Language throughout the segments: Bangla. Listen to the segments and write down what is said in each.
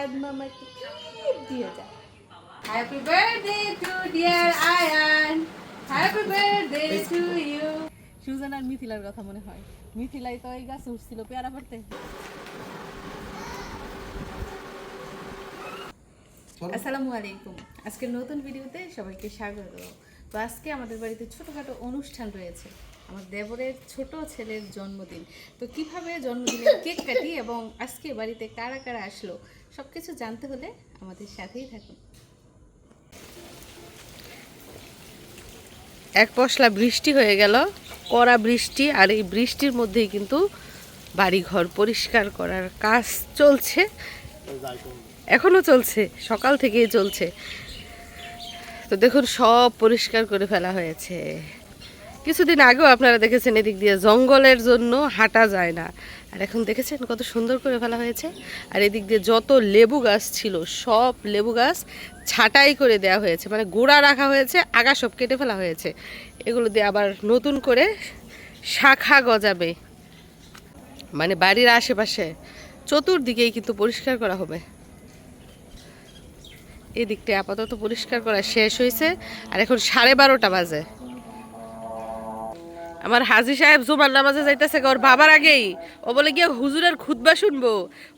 আয়ান মামাকে দিয়ে যায় happy birthday to dear Ayaan happy birthday to you Sujan আর মিথিলার কথা মনে হয়। মিথিলাই তো এই গাছ উঠছিল পেয়ারা পড়তে আসসালামু আলাইকুম। আজকের নতুন ভিডিওতে সবাইকে স্বাগত। তো আজকে আমাদের বাড়িতে ছোটোখাটো অনুষ্ঠান রয়েছে। আমার দেবরের ছোট ছেলের জন্মদিন। তো কীভাবে জন্মদিনের কেক কাটি এবং আজকে বাড়িতে কারা কারা আসলো সব কিছু জানতে হলে আমাদের সাথেই থাকুন। এক পশলা বৃষ্টি হয়ে গেল, কড়া বৃষ্টি, আর এই বৃষ্টির মধ্যেই কিন্তু বাড়িঘর পরিষ্কার করার কাজ চলছে। এখনও চলছে, সকাল থেকেই চলছে। তো দেখুন, সব পরিষ্কার করে ফেলা হয়েছে। কিছুদিন আগেও আপনারা দেখেছেন এদিক দিয়ে জঙ্গলের জন্য হাঁটা যায় না। আর এখন দেখেছেন কত সুন্দর করে ফেলা হয়েছে? আর এদিক দিয়ে যত লেবু গাছ ছিল, সব লেবু গাছ ছাঁটাই করে দেওয়া হয়েছে। মানে গোড়া রাখা হয়েছে, আগা সব কেটে ফেলা হয়েছে। এগুলো দিয়ে আবার নতুন করে শাখা গজাবে। মানে বাড়ির আশেপাশে। চতুর্দিকেই কিন্তু পরিষ্কার করা হবে। এদিকটা আপাতত পরিষ্কার করা শেষ হয়েছে। আর এখন সাড়ে বারোটা বাজে। আমার হাজি সাহেব জুমার নামাজে যাইতেছে ওর বাবার আগেই। ও বলে, গিয়ে হুজুরের খুদবা শুনব।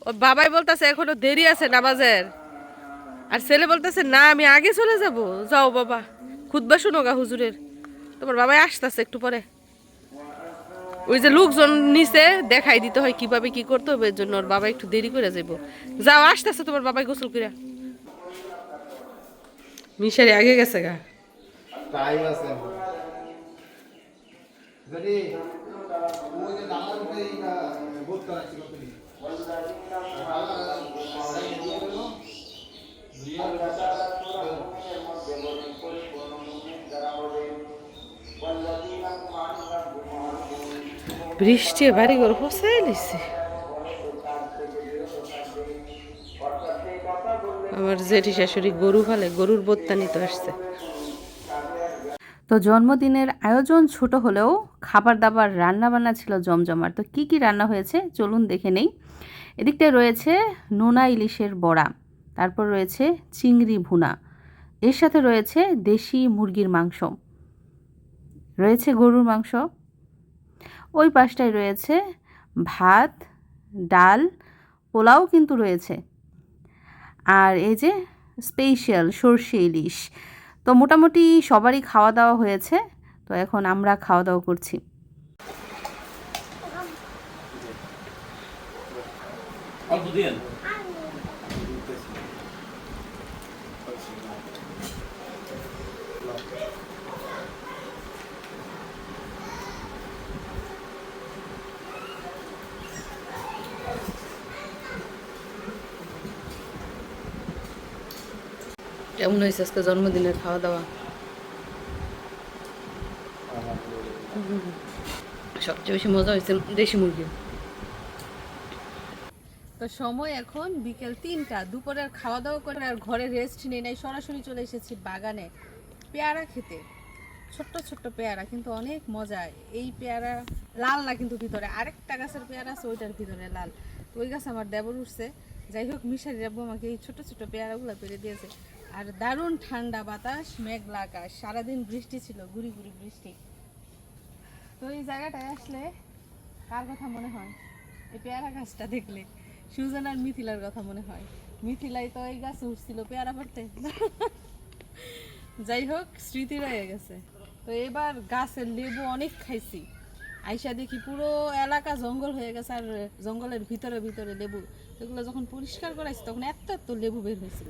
ওর বাবাই বলতেছে, এখনও দেরি আছে নামাজের। আর ছেলে বলতেছে, না, আমি আগে চলে যাব। যাও বাবা খুদবা শুনো গা হুজুরের। তোমার বাবাই আসতেছে একটু পরে। ওই যে লোকজন নিচে দেখাই দিতে হয় কীভাবে কি করতে হবে, এর জন্য ওর বাবা একটু দেরি করে যাব। যাও, আসতেছে তোমার বাবাই গোসল করে মিশারি আগে গেছে গা। টাইম আছে বৃষ্টি বাড়ি ঘর ফসাই লিছে আমার জেঠি শাশুড়ি গরু ফালে গরুর বোত্তা নিতে আসছে। তো জন্মদিনের আয়োজন ছোট হলেও খাবার দাবার রান্না বান্না ছিল জমজমার তো কি কি রান্না হয়েছে? চলুন দেখে নেই। এদিকটায় রয়েছে নোনা ইলিশের বড়া, তারপর রয়েছে চিংড়ি ভুনা। এর সাথে রয়েছে দেশি মুরগির মাংস। রয়েছে গরুর মাংস। ওই পাশটায় রয়েছে ভাত, ডাল, পোলাও কিন্তু রয়েছে। আর এই যে স্পেশাল সর্ষে ইলিশ। তো মোটামুটি সবারই খাওয়া দাওয়া হয়েছে। তো এখন আমরা খাওয়া দাওয়া করছি কেমন হয়েছে আজকে জন্মদিনের খাওয়া দাওয়া সবচেয়ে বেশি মজা হয়েছে দেশি মুরগি। তো সময় এখন বিকেল তিনটা দুপুরের খাওয়া দাওয়া করে আর ঘরে রেস্ট নেই, নাই, সরাসরি চলে এসেছি বাগানে পেয়ারা খেতে। ছোট্ট ছোট্ট পেয়ারা, কিন্তু অনেক মজা। এই পেয়ারা লাল না কিন্তু ভিতরে, আরেকটা গাছের পেয়ারা আছে, ওইটার ভিতরে লাল। তো ওই গাছ আমার দেবর উঠছে। যাই হোক, মিশারি রাব্বু আমাকে এই ছোট ছোট পেয়ারাগুলো পেরে দিয়েছে। আর দারুণ ঠান্ডা বাতাস, মেঘলা আকাশ, সারাদিন বৃষ্টি ছিল, গুড়ি গুড়ি বৃষ্টি। তো এই জায়গাটায় আসলে কার কথা মনে হয়? এই পেয়ারা গাছটা দেখলে। সুজন আর মিথিলার কথা মনে হয়। মিথিলাই তো এই গাছে উঠছিল পেয়ারা পড়তে যাই হোক, স্মৃতি রয়ে গেছে। তো এবার গাছের লেবু অনেক খাইছি। আইসা দেখি পুরো এলাকা জঙ্গল হয়ে গেছে আর জঙ্গলের ভিতরে ভিতরে লেবু। এগুলো যখন পরিষ্কার করাইছি, তখন এত এত লেবু বের হয়েছিল।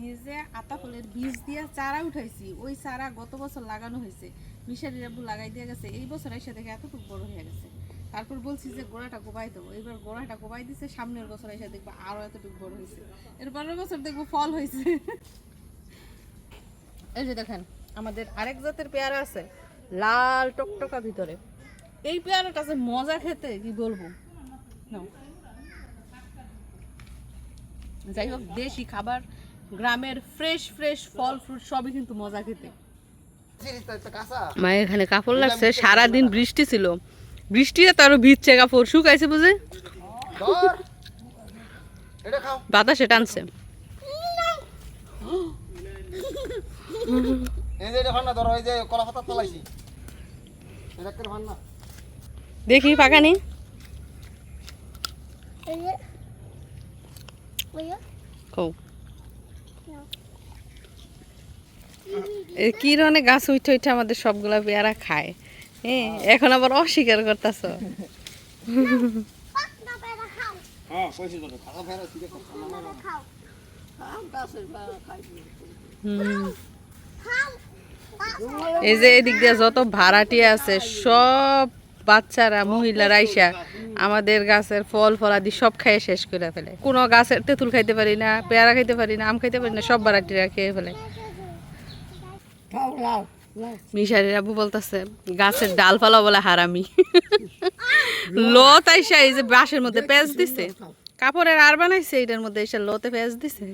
নিজে আতা ফলের বীজ দিয়ে চারা উঠাইছি, ওই চারা গত বছর লাগানো হয়েছে। মিশারি লেবু লাগাই দিয়ে গেছে, এই বছর এসে দেখে এতটুকু বড় হয়ে গেছে। তারপর বলছি যে গোড়াটা কোবাই দেবো এবার গোড়াটা কোবাই দিছে, সামনের বছর এসে দেখব আরও এতটুকু বড় হয়েছে। এর পরের বছর দেখব ফল হয়েছে। এই যে দেখেন, আমাদের আরেক জাতের পেয়ারা আছে, লাল টকটকা ভিতরে। এই পেয়ারাটা যে মজা খেতে, কি বলব। যাই হোক, দেশি খাবার, গ্রামের ফ্রেশ ফ্রেশ ফল ফ্রুট সবই কিন্তু মজা খেতে। মা এখানে কাপড় লাগছে সারাদিন বৃষ্টি ছিল। বৃষ্টিতে তো আরও ভিজছে কাপড় শুকাইছে বুঝে? ধর। এটা খাও। বাতাসে টানছে। এই যে এটা ভান্না ধরো এই যে কলা পাতা তলাইছি এটা করে ভান্না দেখি পাকানি কৌ কি রনে গাছ উঠে উঠে আমাদের সবগুলা পেয়ারা খায়? হ্যাঁ এখন আবার অস্বীকার করতেছ। হ্যাঁ এই যে এদিক দিয়ে যত ভাড়াটি আছে সব বাচ্চারা মহিলারা আইসা আমাদের গাছের ফল ফলাদি সব খাইয়ে শেষ করে ফেলে। কোনো গাছের তেঁতুল খাইতে পারি না পেয়ারা খাইতে পারি না আম খাইতে পারি না সব ভাড়াটিরা খেয়ে ফেলে। মিশারির আবু বলতেছে, গাছের ডালপালা বলে হারামি। লত আইসা এই যে বাঁশের মধ্যে পেঁয়াজ দিছে, কাপড়ের আর বানাইছে এটার মধ্যে এসে লতে পেঁয়াজ দিছে।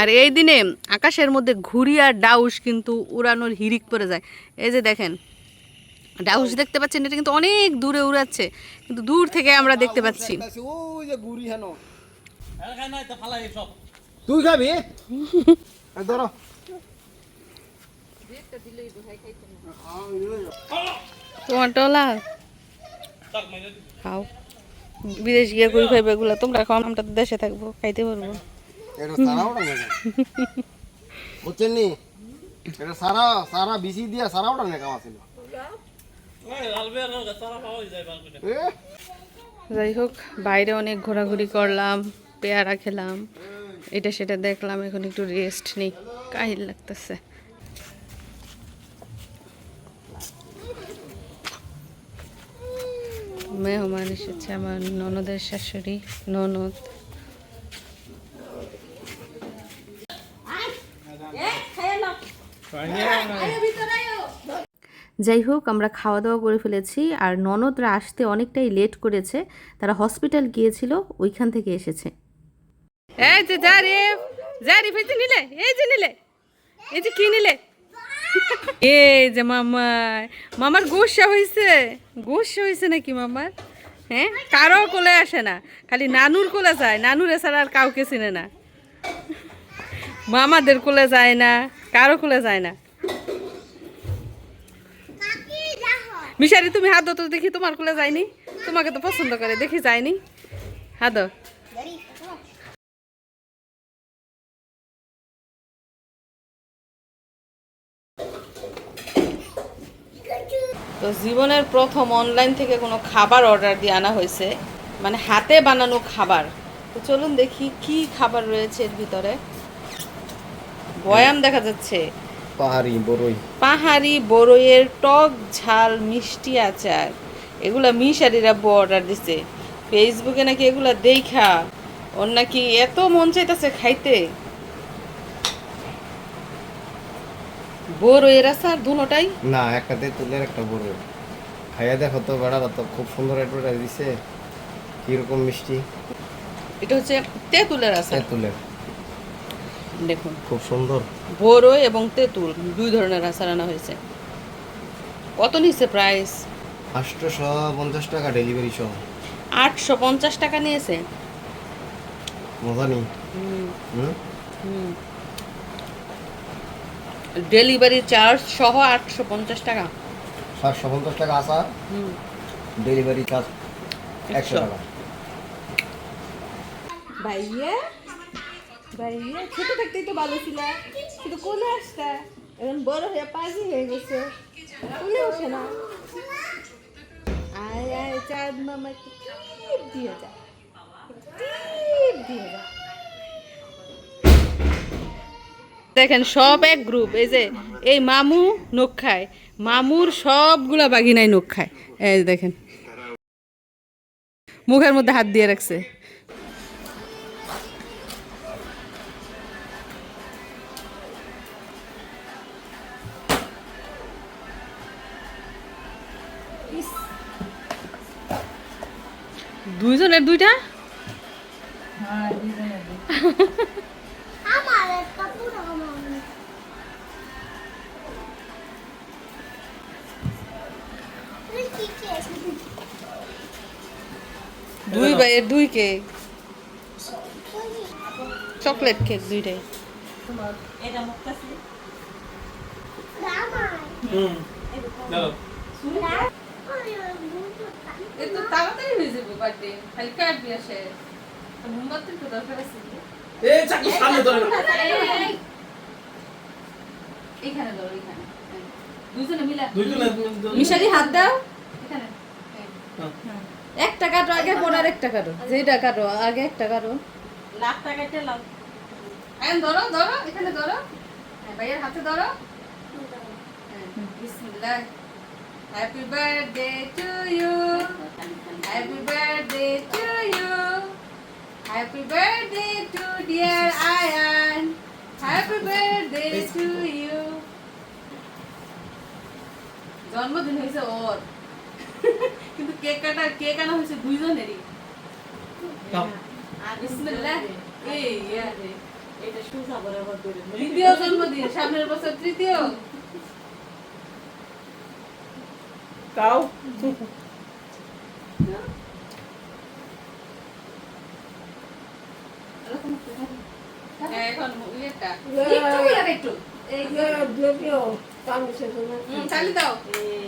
আর এই দিনে আকাশের মধ্যে ঘুড়ি আর ডাউস কিন্তু উড়ানোর হিরিক পড়ে যায়। এই যে দেখেন, ডাউস দেখতে পাচ্ছেন, এটা কিন্তু অনেক দূরে উড়াচ্ছে, কিন্তু দূর থেকে আমরা দেখতে পাচ্ছি। তুই খাবি? ধরো। তোমার টলা? খাও। বিদেশ গিয়ে ঘুরি খাইবে এগুলো। তোমরা খাও আমরা তো দেশে থাকব খাইতে পারব। সারা বুঝছেন নি? এটা সারা সারা বিসি দিয়া সারা ওটা নেই কামা ছিল ওই লাল বেয়ার সারা পাওয়া যায় ভালো করে এ যাই হোক বাইরে অনেক ঘোরাঘুরি করলাম। পেয়ারা খেলাম, এটা সেটা দেখলাম, এখন একটু রেস্ট নেই, কাহিল লাগতেছে। মেহমান এসেছে আমার ননদের শাশুড়ি, ননদ। যাই হোক, আমরা খাওয়া দাওয়া করে ফেলেছি, আর ননদরা আসতে অনেকটাই লেট করেছে, তারা হসপিটাল গিয়েছিল, ওইখান থেকে এসেছে। এই যে যা রে যা রে ফেতে নিলে এই যে নিলে এই যে কি নিলে? এই যে মামার মামার গোসা হয়েছে গোসা হয়েছে নাকি মামার? হ্যাঁ কারও কোলে আসে না খালি নানুর কোলে যায় নানুর এছাড়া আর কাউকে চিনে না। মামাদের কোলে যায় না কারও কোলে যায় না। মিশারি তুমি হাত তো দেখি তোমার কোলে যায়নি? তোমাকে তো পছন্দ করে দেখি যায়নি? হাত দাও তো জীবনের প্রথম অনলাইন থেকে কোনো খাবার অর্ডার দিয়ে আনা হয়েছে। মানে হাতে বানানো খাবার। তো চলুন দেখি কি খাবার রয়েছে এর ভিতরে। বয়াম দেখা যাচ্ছে। পাহাড়ি বড়ই পাহাড়ি বড়ইয়ের টক ঝাল মিষ্টি আচার। এগুলা মিশারিরা অর্ডার দিছে। ফেসবুকে নাকি এগুলা দেখা। ওর নাকি এত মন চাইতেছে খাইতে। বড়ইয়ের আচার দুটাই না একটা তেঁতুলের একটা বড়ই খাইয়া দেখো তো বেড়ারা তো খুব সুন্দর একটা দিছে। কীরকম মিষ্টি? এটা হচ্ছে তেঁতুলের আচার। তেঁতুলের। দেখুন। খুব সুন্দর। বড়ই এবং তেঁতুল দুই ধরনের আচার আনা হয়েছে। কত নিচ্ছে প্রাইস আটশোশো পঞ্চাশ টাকা ডেলিভারি সহ। আটশো পঞ্চাশ টাকা নিয়েছে? মজা নেই। হুম। ডেলিভারি চার্জ সহ আটশো পঞ্চাশ টাকা। সাতশো পঞ্চাশ টাকা আসা হুম। ডেলিভারি চার্জ একশো। টাকা। ভাইয়া? ভাইয়া ছোট থাকতেই তো ভালো ছিল। কিন্তু কোলে আসতা? এখন বড় হয়ে পাজি হয়ে গেছে। কোলে ওঠে না। আয় আয় চাঁদ মামা একটু টিপ দিয়ে যা। টিপ দিয়ে যা। দেখেন সব এক গ্রুপ এই যে এই মামু নখ খায়। মামুর সবগুলা বাগিনাই নখ খায়। এই দেখেন। মুখের মধ্যে হাত দিয়ে রাখছে। দুইজনের দুইটা? আমার দুই ভাইয়ের দুই কেক চকলেট কেক দুইটাই। তাড়াতাড়ি হয়ে যাবে বার্থডে খালি কাটবি আসে। মোমবাতির তো দরকার আছে। এই চাকু সামনে ধরে। এখানে ধরো এখানে হ্যাঁ। দুজনে মিলা। দুইজনে মিশারি হাত দাও। এখানে। হ্যাঁ। একটা কাটো আগে পর আর একটা কাটো। যেটা কাটো আগে একটা কাটো। লাখ টাকাটা লাভ এখন ধরো ধরো এখানে ধরো। হ্যাঁ, ভাইয়ের হাতে ধরো। হ্যাঁ, বিসমিল্লাহ। Happy birthday to you happy birthday to you happy birthday to dear Ayaan happy birthday to you জন্মদিন হয়েছে ওর। কিন্তু কেক কাটা কেক আনা হয়েছে দুইজনেরই। বিসমিল্লাহ এই এটা সুজা বরাবর করে তৃতীয় জন্মদিন সামনের বছর তৃতীয়। কাও হ্যাঁ, এখন ইয়েটা। একটু ইয়ে একটু। হুম, চালি দাও। হইছে দাম ছুটাই দে ছুটাই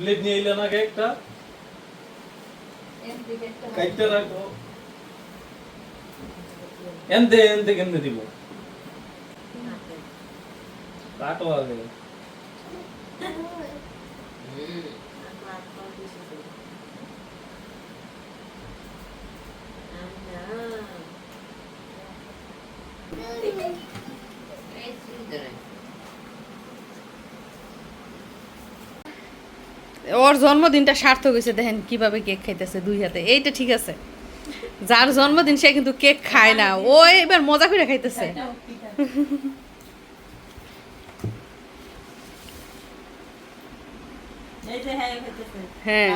প্লেট নিয়ে এলে না কেকটা কাইতে রাখো এনতে এনতে কেমনে দিব কাটো আগে ওর জন্মদিনটা সার্থক হয়েছে, দেখেন কীভাবে কেক খাইতেছে দুই হাতে। এইটা ঠিক আছে। যার জন্মদিন সে কিন্তু কেক খায় না। ও এবার মজা করে খাইতেছে। হ্যাঁ।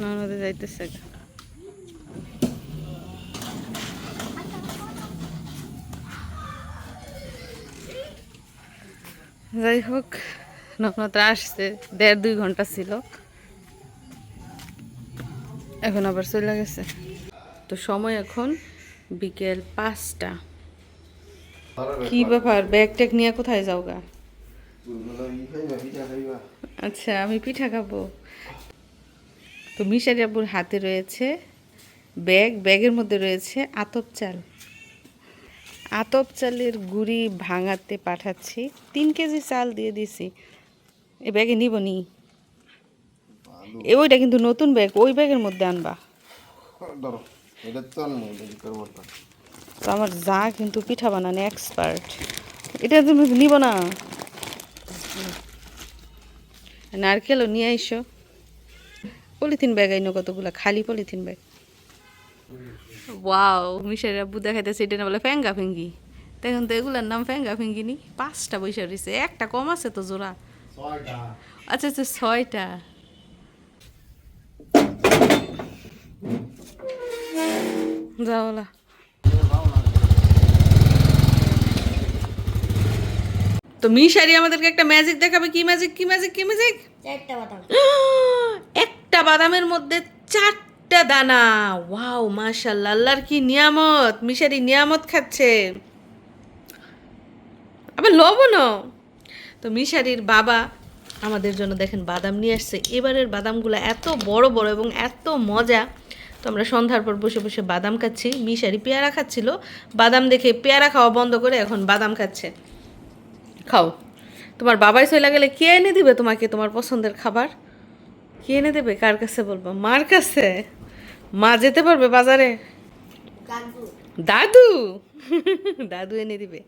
ননদে যাইতেছে। যাই হোক নগ্নতা আসছে, দেড় দুই ঘণ্টা ছিল। এখন আবার চলে গেছে। তো সময় এখন বিকেল পাঁচটা। কি ব্যাপার? ব্যাগ ট্যাগ নিয়ে কোথায় যাও গা আচ্ছা আমি পিঠা খাব। তো মিশারি আব্বুর হাতে রয়েছে ব্যাগ, ব্যাগের মধ্যে রয়েছে আতপ চাল। আতপ চালের গুড়ি ভাঙাতে পাঠাচ্ছি। তিন কেজি চাল দিয়ে দিছি। এ ব্যাগে নিব নি। এ ওইটা কিন্তু নতুন ব্যাগ ওই ব্যাগের মধ্যে আনবা। তো আমার যা কিন্তু পিঠা বানানো এক্সপার্ট এটা তুমি নিব না। নারকেলও নিয়ে আইসো। পলিথিন ব্যাগ আইনো কতগুলো? খালি পলিথিন ব্যাগ। ওয়াও মিশার আব্বু দেখাইতেছে এটা না বলে ফ্যাঙ্গা ফেঙ্গি। দেখুন তো এগুলোর নাম ফ্যাঙ্গা ফেঙ্গি নি। পাঁচটা বৈশা রয়েছে একটা কম আছে তো জোড়া। আচ্ছা আচ্ছা ছয়টা। যাওলা তো মিশারি আমাদেরকে একটা ম্যাজিক দেখাবে। কি ম্যাজিক কি ম্যাজিক কি ম্যাজিক একটা বাদামের মধ্যে চারটা দানা। ওয়াও মাশাল্লাহ আল্লাহর কি নিয়ামত? মিশারি নিয়ামত খাচ্ছে। আবার লবণও। তো মিশারির বাবা আমাদের জন্য দেখেন বাদাম নিয়ে আসছে। এবারের বাদামগুলো এত বড় বড় এবং এত মজা। তো আমরা সন্ধ্যার পর বসে বসে বাদাম খাচ্ছি। মিশারি পেয়ারা খাচ্ছিল। বাদাম দেখে পেয়ারা খাওয়া বন্ধ করে এখন বাদাম খাচ্ছে। খাও। তোমার বাবাই চলে গেলে কে এনে দিবে তোমাকে? তোমার পছন্দের খাবার। কে এনে দেবে? কার কাছে বলব? মার কাছে। মা যেতে পারবে বাজারে? দাদু। দাদু? এনে দিবে।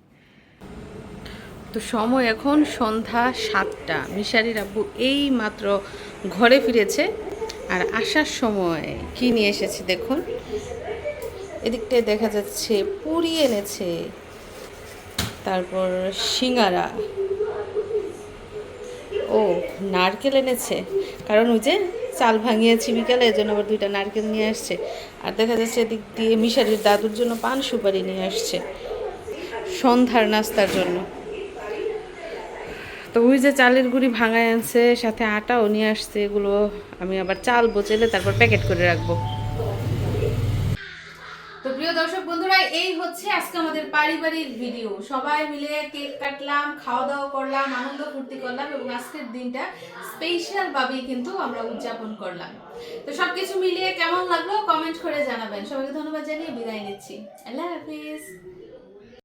তো সময় এখন সন্ধ্যা সাতটা। মিশারির আব্বু এই মাত্র ঘরে ফিরেছে। আর আসার সময় কি নিয়ে এসেছে দেখুন। এদিকটায় দেখা যাচ্ছে পুরি এনেছে। তারপর সিঙ্গারা। ও নারকেল এনেছে। কারণ ওই যে চাল ভাঙিয়েছি বিকালে জন্য আবার দুইটা নারকেল নিয়ে আসছে। আর দেখা যাচ্ছে এদিক দিয়ে মিশারির দাদুর জন্য পান সুপারি নিয়ে আসছে সন্ধ্যার নাস্তার জন্য। তো ওই যে চালের গুঁড়ি ভাঙায় আনছে, সাথে আটাও নিয়ে আসছে, এগুলো আমি আবার চাল বচেলে তারপর প্যাকেট করে রাখব তো প্রিয় দর্শক বন্ধুরা এই হচ্ছে আজকে আমাদের পারিবারিক ভিডিও সবাই মিলে কেক কাটলাম খাওয়া দাওয়া করলাম, আনন্দ ফুর্তি করলাম এবং আজকের দিনটা স্পেশাল ভাবেই কিন্তু আমরা উদযাপন করলাম। তো সবকিছু মিলিয়ে কেমন লাগল? কমেন্ট করে জানাবেন। সবাইকে ধন্যবাদ জানিয়ে বিদায় নিচ্ছি। আল্লাহ হাফিজ।